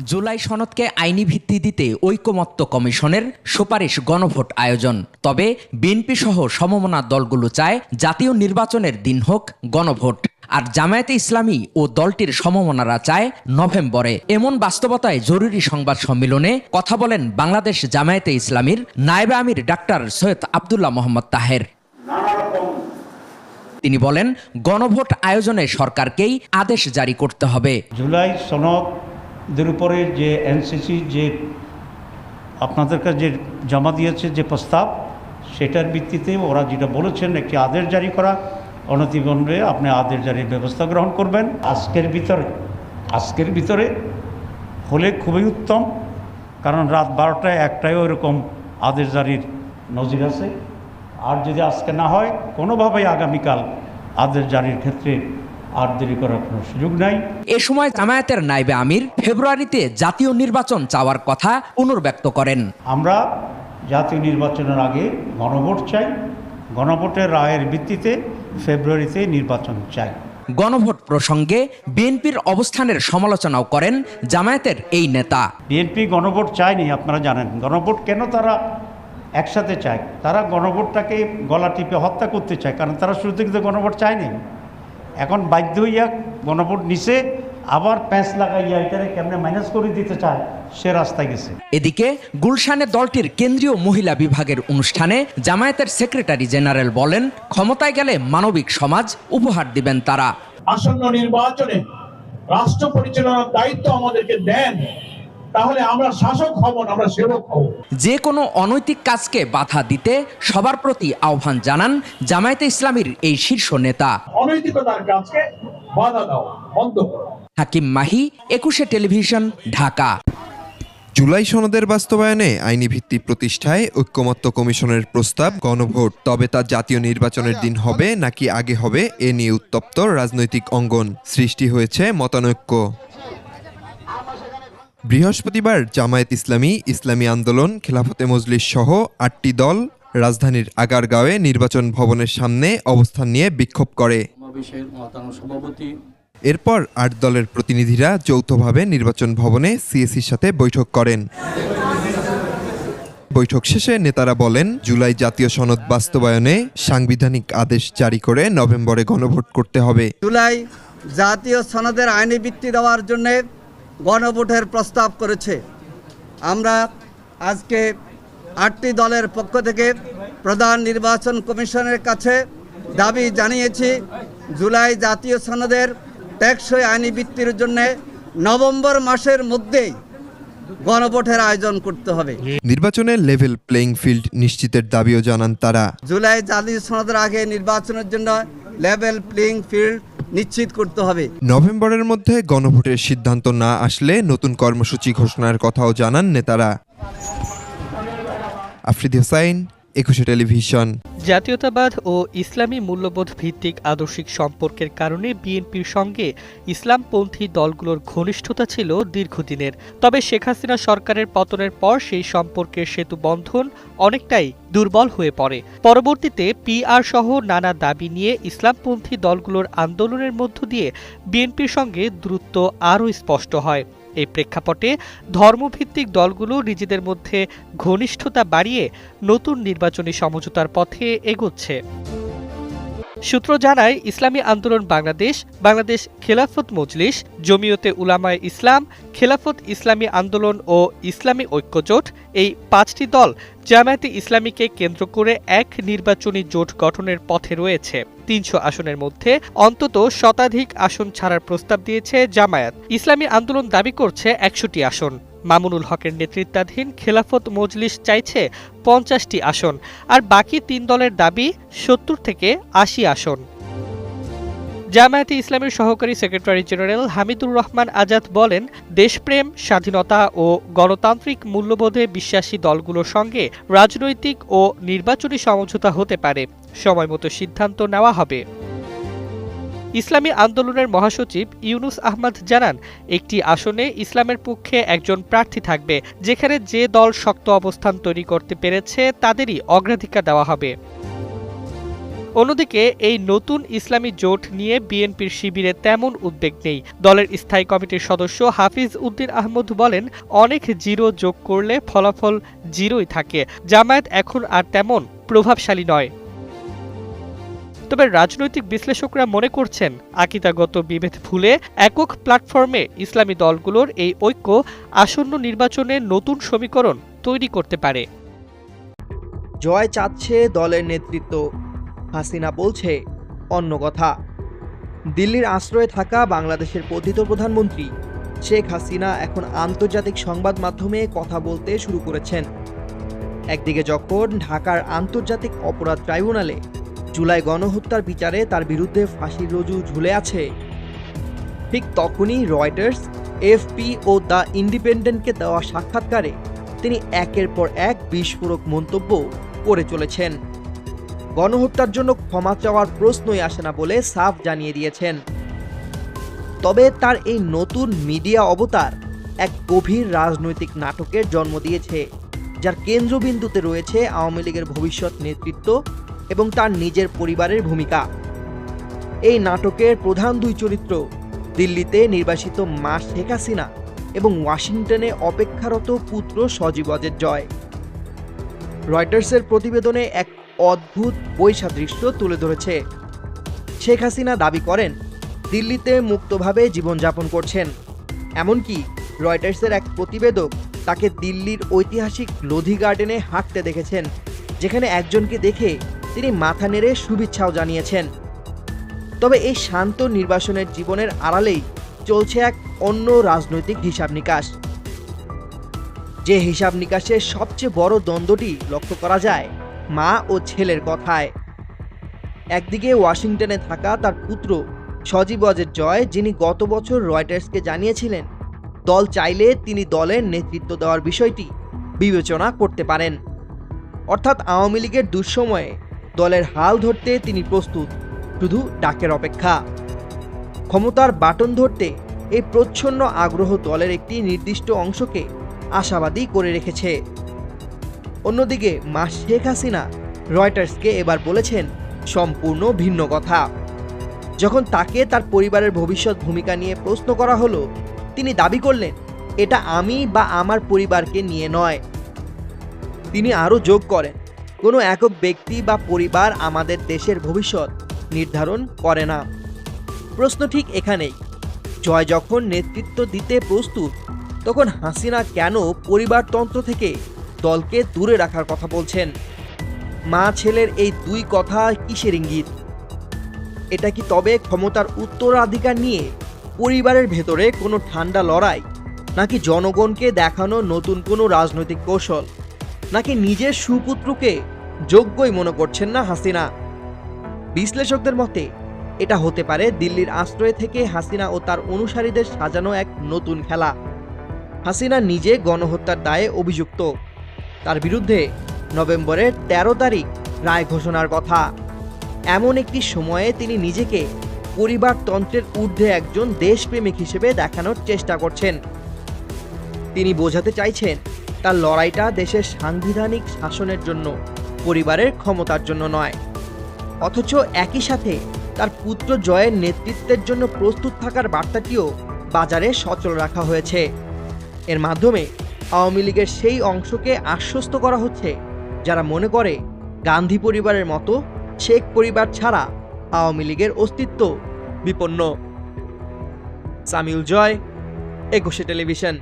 জুলাই সনদকে আইনি ভিত্তি দিতে ঐকমত্য কমিশনের সুপারিশ গণভোট আয়োজন। তবে বিএনপি সহ সমমনা দলগুলো চায় জাতীয় নির্বাচনের দিন হোক গণভোট। আর জামায়াতে ইসলামী ও দলটির সমমনারা চায় নভেম্বরে। এমন বাস্তবতায় জরুরি সংবাদ সম্মেলনে কথা বলেন বাংলাদেশ জামায়াতে ইসলামীর নায়েবে আমির ডাক্তার সৈয়দ আবদুল্লাহ মোহাম্মদ তাহের। তিনি বলেন, গণভোট আয়োজনে সরকারকেই আদেশ জারি করতে হবে। জুলাই সনদের উপরে যে এনসিসি যে আপনাদের কাছে যে জমা দিয়েছে যে প্রস্তাব, সেটার ভিত্তিতে ওরা যেটা বলেছেন, একটি আদেশ জারি করা। অনতিবিলম্বে আপনি আদেশ জারির ব্যবস্থা গ্রহণ করবেন। আজকের ভিতরে আজকের ভিতরে হলে খুবই উত্তম, কারণ রাত বারোটায় একটাই এরকম আদেশ জারির নজির আছে। আর যদি আজকে না হয়, কোনোভাবেই আগামীকাল আদেশ জারির ক্ষেত্রে আর দেরি করার কোনো সুযোগ নাই। এ সময় জামায়াতের নাইবে আমির ফেব্রুয়ারিতে জাতীয় নির্বাচন চাওয়ার কথা পুনর্ব্যক্ত করেন। আমরা জাতীয় নির্বাচনের আগে গণভোট চাই গণভোটের রায়ের ভিত্তিতে ফেব্রুয়ারিতে নির্বাচন চাই। গণভোট প্রসঙ্গে বিএনপির অবস্থানের সমালোচনাও করেন জামায়াতের এই নেতা। বিএনপি গণভোট চায়নি আপনারা জানেন। গণভোট কেন তারা একসাথে চায়? তারা গণভোটটাকে গলা টিপে হত্যা করতে চায় কারণ তারা শুরু থেকে গণভোট চায়নি। এখন বাধ্য হইয়া গণভোট নিছে আবার প্যাঁচ লাগাইয়া এটারে কেমনে মাইনাস করে দিতে চায় সে রাস্তায় গেছে। এদিকে গুলশানে দলটির কেন্দ্রীয় মহিলা বিভাগের অনুষ্ঠানে জামায়াতের সেক্রেটারি জেনারেল বলেন ক্ষমতায় গেলে মানবিক সমাজ উপহার দিবেন তারা। আসন্ন নির্বাচনে রাষ্ট্র পরিচালনার দায়িত্ব আমাদেরকে দেন। তাহলে আমরা শাসক হব না আমরা সেবক হব। যে কোনো অনৈতিক কাজকে বাধা দিতে সবার প্রতি আহ্বান জানান জামায়াতে ইসলামীর এই শীর্ষ নেতা। অনৈতিকতার কাজকে বাধা দাও বন্ধ করো। হাকিম মাহি একুশে টেলিভিশন ঢাকা। জুলাই সনদের বাস্তবায়নে আইনি ভিত্তি প্রতিষ্ঠায় ঐক্যমত্য কমিশনের প্রস্তাব গণভোট তবে তা জাতীয় নির্বাচনের দিন হবে নাকি আগে হবে এ নিয়ে উত্তপ্ত রাজনৈতিক অঙ্গন। সৃষ্টি হয়েছে মতানৈক্য। বৃহস্পতিবার জামায়াত ইসলামী ইসলামী আন্দোলন খেলাফতে মজলিস সহ আটটি দল রাজধানীর আগারগাঁওয়ে নির্বাচন ভবনের সামনে অবস্থান নিয়ে বিক্ষোভ করে। সমাবেশের মতানো সভাপতি। এরপর আট দলের প্রতিনিধিরা যৌথভাবে নির্বাচন ভবনে সিএসির সাথে বৈঠক করেন। বৈঠক শেষে নেতারা বলেন জুলাই জাতীয় সনদ বাস্তবায়নে সাংবিধানিক আদেশ জারি করে নভেম্বরে গণভোট করতে হবে। জুলাই জাতীয় সনদের আইনি ভিত্তি দেওয়ার জন্য গণভোটের প্রস্তাব করেছে। আমরা আজকে আটটি দলের পক্ষ থেকে প্রধান নির্বাচন কমিশনের কাছে দাবি জানিয়েছি জুলাই জাতীয় সনদের টেকসই আইনি বৃত্তির জন্য নভেম্বর মাসের মধ্যেই গণভোটের আয়োজন করতে হবে। নির্বাচনে লেভেল প্লেইং ফিল্ড নিশ্চিতের দাবিও জানান তারা। জুলাই জাতীয় সনদের আগে নির্বাচনের জন্য লেভেল প্লেইং ফিল্ড নিশ্চিত করতে হবে। নভেম্বরের মধ্যে গণভোটের সিদ্ধান্ত না আসলে নতুন কর্মসূচি ঘোষণার কথাও জানান নেতারা। আফ্রিদি হোসাইন একুশে টেলিভিশন। জাতীয়তাবাদ ও ইসলামী মূল্যবোধ ভিত্তিক আদর্শিক সম্পর্কের কারণে বিএনপির সঙ্গে ইসলামপন্থী দলগুলোর ঘনিষ্ঠতা ছিল দীর্ঘদিনের। তবে শেখ হাসিনা সরকারের পতনের পর সেই সম্পর্কের সেতু বন্ধন অনেকটাই দুর্বল হয়ে পড়ে। পরবর্তীতে পিআর সহ নানা দাবি নিয়ে ইসলামপন্থী দলগুলোর আন্দোলনের মধ্য দিয়ে বিএনপির সঙ্গে দূরত্ব আরও স্পষ্ট হয়। এই প্রেক্ষাপটে ধর্মভিত্তিক দলগুলো নিজেদের মধ্যে ঘনিষ্ঠতা বাড়িয়ে নতুন নির্বাচনী সমঝোতার পথে এগোচ্ছে। সূত্র জানায়, ইসলামী আন্দোলন বাংলাদেশ বাংলাদেশ খেলাফত মজলিস, জমিয়তে উলামায় ইসলাম, খেলাফত ইসলামী আন্দোলন ও ইসলামী ঐক্যজোট এই পাঁচটি দল জামায়াতে ইসলামীকে কেন্দ্র করে এক নির্বাচনী জোট গঠনের পথে রয়েছে। তিনশো আসনের মধ্যে অন্তত শতাধিক আসন ছাড়ার প্রস্তাব দিয়েছে জামায়াত। ইসলামী আন্দোলন দাবি করছে একশোটি আসন। মামুনুল হকের নেতৃত্বাধীন খেলাফত মজলিস চাইছে পঞ্চাশটি আসন, আর বাকি তিন দলের দাবি সত্তর থেকে আশি আসন। জামায়াতে ইসলামের সহকারী সেক্রেটারি জেনারেল হামিদুর রহমান আজাদ বলেন, দেশপ্রেম, স্বাধীনতা ও গণতান্ত্রিক মূল্যবোধে বিশ্বাসী দলগুলোর সঙ্গে রাজনৈতিক ও নির্বাচনী সমঝোতা হতে পারে। সময়মতো সিদ্ধান্ত নেওয়া হবে। ইসলামী আন্দোলনের মহাসচিব ইউনুস আহমদ জানান, একটি আসনে ইসলামের পক্ষে একজন প্রার্থী থাকবে, যেখানে যে দল শক্ত অবস্থান তৈরি করতে পেরেছে, তাদেরই অগ্রাধিকার দেওয়া হবে। অন্যদিকে, এই নতুন ইসলামী জোট নিয়ে বিএনপির শিবিরে তেমন উদ্বেগ নেই। দলের স্থায়ী কমিটির সদস্য হাফিজ উদ্দিন আহমদ বলেন, অনেক জিরো যোগ করলে ফলাফল জিরোই থাকে। জামায়াত এখন আর তেমন প্রভাবশালী নয়। তবে রাজনৈতিক বিশ্লেষকরা মনে করছেন আকিতাগত বিভেদ ভুলে একক প্ল্যাটফর্মে ইসলামী দলগুলোর এই ঐক্য আসন্ন নির্বাচনে নতুন সমীকরণ তৈরি করতে পারে। জয় চাচ্ছে দলের নেতৃত্ব। হাসিনা বলছে অন্য কথা। দিল্লির আশ্রয়ে থাকা বাংলাদেশের পতিত প্রধানমন্ত্রী শেখ হাসিনা এখন আন্তর্জাতিক সংবাদ মাধ্যমে কথা বলতে শুরু করেছেন। একদিকে যখন ঢাকার আন্তর্জাতিক অপরাধ ট্রাইব্যুনালে জুলাই গণহত্যার বিচারে তার বিরুদ্ধে ফাঁসির রজু ঝুলে আছে। ঠিক তখনই রয়টার্স, এফপি ও দ্য ইন্ডিপেন্ডেন্টকে দেওয়া সাক্ষাৎকারে তিনি একের পর এক বিস্ফোরক মন্তব্য করে চলেছেন। গণহত্যার জন্য ক্ষমা চাওয়ার প্রশ্নই আসে না বলে সাফ জানিয়ে দিয়েছেন। তবে তার এই নতুন মিডিয়া অবতার এক গভীর রাজনৈতিক নাটকের জন্ম দিয়েছে, যার কেন্দ্রবিন্দুতে রয়েছে আওয়ামী লীগের ভবিষ্যৎ নেতৃত্ব এবং তার নিজের পরিবারের ভূমিকা। এই নাটকের প্রধান দুই চরিত্র দিল্লিতে নির্বাসিত মা শেখ হাসিনা এবং ওয়াশিংটনে অপেক্ষারত পুত্র সজীব অজের জয়। রয়টার্সের প্রতিবেদনে এক অদ্ভুত বৈসাদৃশ্য তুলে ধরেছে। শেখ হাসিনা দাবি করেন, দিল্লিতে মুক্তভাবে জীবনযাপন করছেন। এমনকি রয়টার্সের এক প্রতিবেদক তাকে দিল্লির ঐতিহাসিক লোধি গার্ডেনে হাঁটতে দেখেছেন, যেখানে একজনকে দেখে তিনি মাথা নেড়ে শুভেচ্ছাও জানিয়েছেন। তবে এই শান্ত নির্বাসনের জীবনের আড়ালেই চলছে এক অন্য রাজনৈতিক হিসাব নিকাশ। যে হিসাব নিকাশের সবচেয়ে বড় দ্বন্দ্বটি লক্ষ্য করা যায়, মা ও ছেলের কথায়। একদিকে ওয়াশিংটনে থাকা তার পুত্র সজীব অজের জয়, যিনি গত বছর রয়টার্সকে জানিয়েছিলেন, দল চাইলে তিনি দলের নেতৃত্ব দেওয়ার বিষয়টি বিবেচনা করতে পারেন। অর্থাৎ আওয়ামী লীগের দুঃসময়ে দলের হাল ধরতে তিনি প্রস্তুত, শুধু ডাকের অপেক্ষা। ক্ষমতার বাটন ধরতে এই প্রচ্ছন্ন আগ্রহ দলের একটি নির্দিষ্ট অংশকে আশাবাদী করে রেখেছে। অন্যদিকে মা শেখ হাসিনা রয়টার্সকে এবার বলেছেন, সম্পূর্ণ ভিন্ন কথা। যখন তাকে তার পরিবারের ভবিষ্যৎ ভূমিকা নিয়ে প্রশ্ন করা হলো, তিনি দাবি করলেন, এটা আমি বা আমার পরিবারকে নিয়ে নয়। তিনি আরও যোগ করেন কোনো একক ব্যক্তি বা পরিবার আমাদের দেশের ভবিষ্যৎ নির্ধারণ করে না। প্রশ্ন ঠিক এখানেই। জয় যখন নেতৃত্ব দিতে প্রস্তুত, তখন হাসিনা কেন পরিবারতন্ত্র থেকে দলকে দূরে রাখার কথা বলছেন? মা ছেলের এই দুই কথা কিসের ইঙ্গিত? এটা কি তবে ক্ষমতার উত্তরাধিকার নিয়ে পরিবারের ভেতরে কোনো ঠান্ডা লড়াই, নাকি জনগণকে দেখানো নতুন কোনো রাজনৈতিক কৌশল, নাকি নিজের সুপুত্রকে যোগ্যই মনে করছেন না হাসিনা। বিশ্লেষকদের মতে, এটা হতে পারে দিল্লির আশ্রয় থেকে হাসিনা ও তার অনুসারীদের সাজানো এক নতুন খেলা। হাসিনা নিজে গণহত্যার দায়ে অভিযুক্ত। তার বিরুদ্ধে নভেম্বরের ১৩ তারিখ রায় ঘোষণার কথা। এমন একটি সময়ে তিনি নিজেকে পরিবারতন্ত্রের ঊর্ধ্বে একজন দেশপ্রেমিক হিসেবে দেখানোর চেষ্টা করছেন। তিনি বোঝাতে চাইছেন, তার লড়াইটা দেশের সাংবিধানিক শাসনের জন্য। পরিবারের ক্ষমতার জন্য নয়। অথচ একই সাথে তার পুত্র জয়ের নেতৃত্বের জন্য প্রস্তুত থাকার বার্তাটিও বাজারে সচল রাখা হয়েছে। এর মাধ্যমে আওয়ামী লীগের সেই অংশকে আশ্বস্ত করা হচ্ছে, যারা মনে করে গান্ধী পরিবারের মতো শেখ পরিবার ছাড়া আওয়ামী লীগের অস্তিত্ব বিপন্ন। সামিউল জয়, একুশে টেলিভিশন।